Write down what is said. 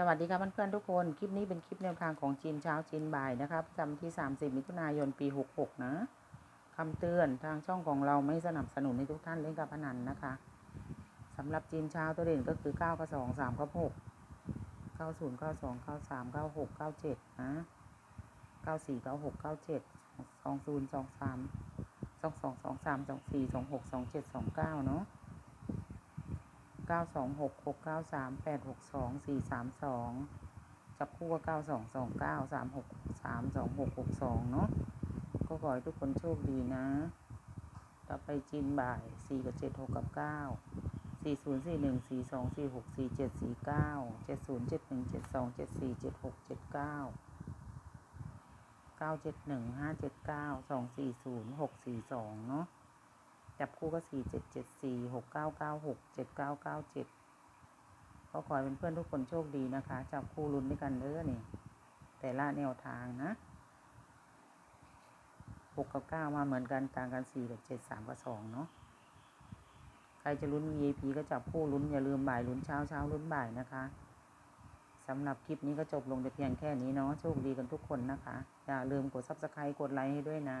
สวัสดีครับเพื่อนๆทุกคน คลิปนี้เป็นคลิปแนวทางของจีนเช้าจีนบ่ายนะครับจำที่ 30 มิถุนายนปี 66 นะคำเตือนทางช่องของเราไม่สนับสนุนให้ทุกท่านเล่นการพนันนะคะสำหรับจีนเช้าตัวเด่นก็คือ 9กับ2 3กับ6 90 92 93 96 97นะ94 96 97 20 23 22 23 24 26 27 29 เนาะ เก้าสองหกหกเก้าสามแปดหกสองสี่สามสองจับคู่ก็เก้าสองสองเก้าสามหกสามสองหกหกสองเนาะก็ขอให้ทุกคนโชคดีนะ ต่อไปจีนบ่ายสี่กับเจ็ดหกกับเก้าสี่ศูนย์สี่หนึ่งสี่สองสี่หกสี่เจ็ดสี่เก้าเจ็ดศูนย์เจ็ดหนึ่งเจ็ดสองเจ็ดสี่เจ็ดหกเจ็ดเก้าเก้าเจ็ดหนึ่งห้าเจ็ดเก้าสองสี่ศูนย์หกสี่สองเนาะ จับคู่ก็สี่เจ็ดเจ็ดสี่หกเก้าเก้าหกเจ็ดเก้าเก้าเจ็ดก็ขอให้เป็นเพื่อนทุกคนโชคดีนะคะ จับคู่ลุ้นด้วยกันเด้อนี่ แต่ละแนวทางนะหกกับเก้ามาเหมือนกันต่างกันสี่กับเจ็ดสามกับสองเนาะใครจะลุ้น VIP ก็จับคู่ลุ้นอย่าลืมบ่ายลุ้นเช้าเช้าลุ้นบ่ายนะคะสำหรับคลิปนี้ก็จบลงแต่เพียงแค่นี้เนาะโชคดีกันทุกคนนะคะ อย่าลืมกด subscribe กดไลค์ให้ด้วยนะ